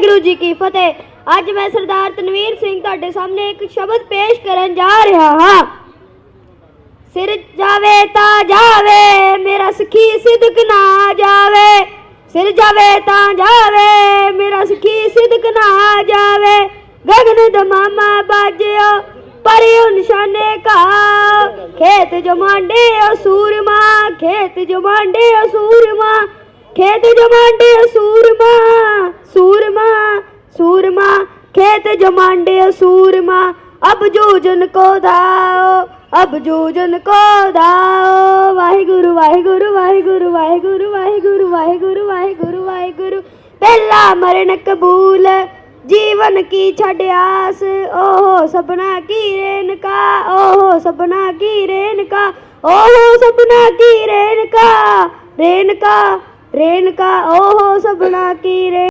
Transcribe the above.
ਵਾਹਿਗੁਰੂ ਜੀ ਕੀ ਫਤਿਹ। ਅੱਜ ਮੈਂ ਸਰਦਾਰ ਤਨਵੀਰ ਸਿੰਘ ਤੁਹਾਡੇ ਸਾਹਮਣੇ ਇੱਕ ਸ਼ਬਦ ਪੇਸ਼ ਕਰਨ ਜਾ ਰਿਹਾ ਹਾਂ। ਸਿਰ ਜਾਵੇ ਤਾਂ ਜਾਵੇ, ਮੇਰਾ ਸਖੀ ਸਿਦਕ ਨਾ ਜਾਵੇ। ਸਿਰ ਜਾਵੇ ਤਾਂ ਜਾਵੇ, ਮੇਰਾ ਸਖੀ ਸਿਦਕ ਨਾ ਜਾਵੇ। ਗਗਨ ਦਮਾਮਾ ਬਾਜਿਓ ਪਰਿਓ ਨਿਸ਼ਾਨੇ ਕਾ ਖੇਤ ਜਮਾਂਡੇ ਓ ਸੂਰਮਾ, ਖੇਤ ਜਮਾਂਡੇ ਓ ਸੂਰਮਾ, ਖੇਤ ਜਮਾਂਡੇ ਓ ਸੂਰਮਾ। ਸੂਰਮਾ खेत जमांडे सूरमा अब जूजन को दाओ अब जूजन को दाओ वाहिगुरु वाहिगुरु वाहिगुरु वाहिगुरु वाहिगुरु वाहिगुरु वाहिगुरु वाहिगुरु पहला मरण कबूल जीवन की छड़यास ओहो सपना की रेनका ओहो सपना की रेनका ओहो सपना की रेनका रेनका रेनका ओहो सपना की रे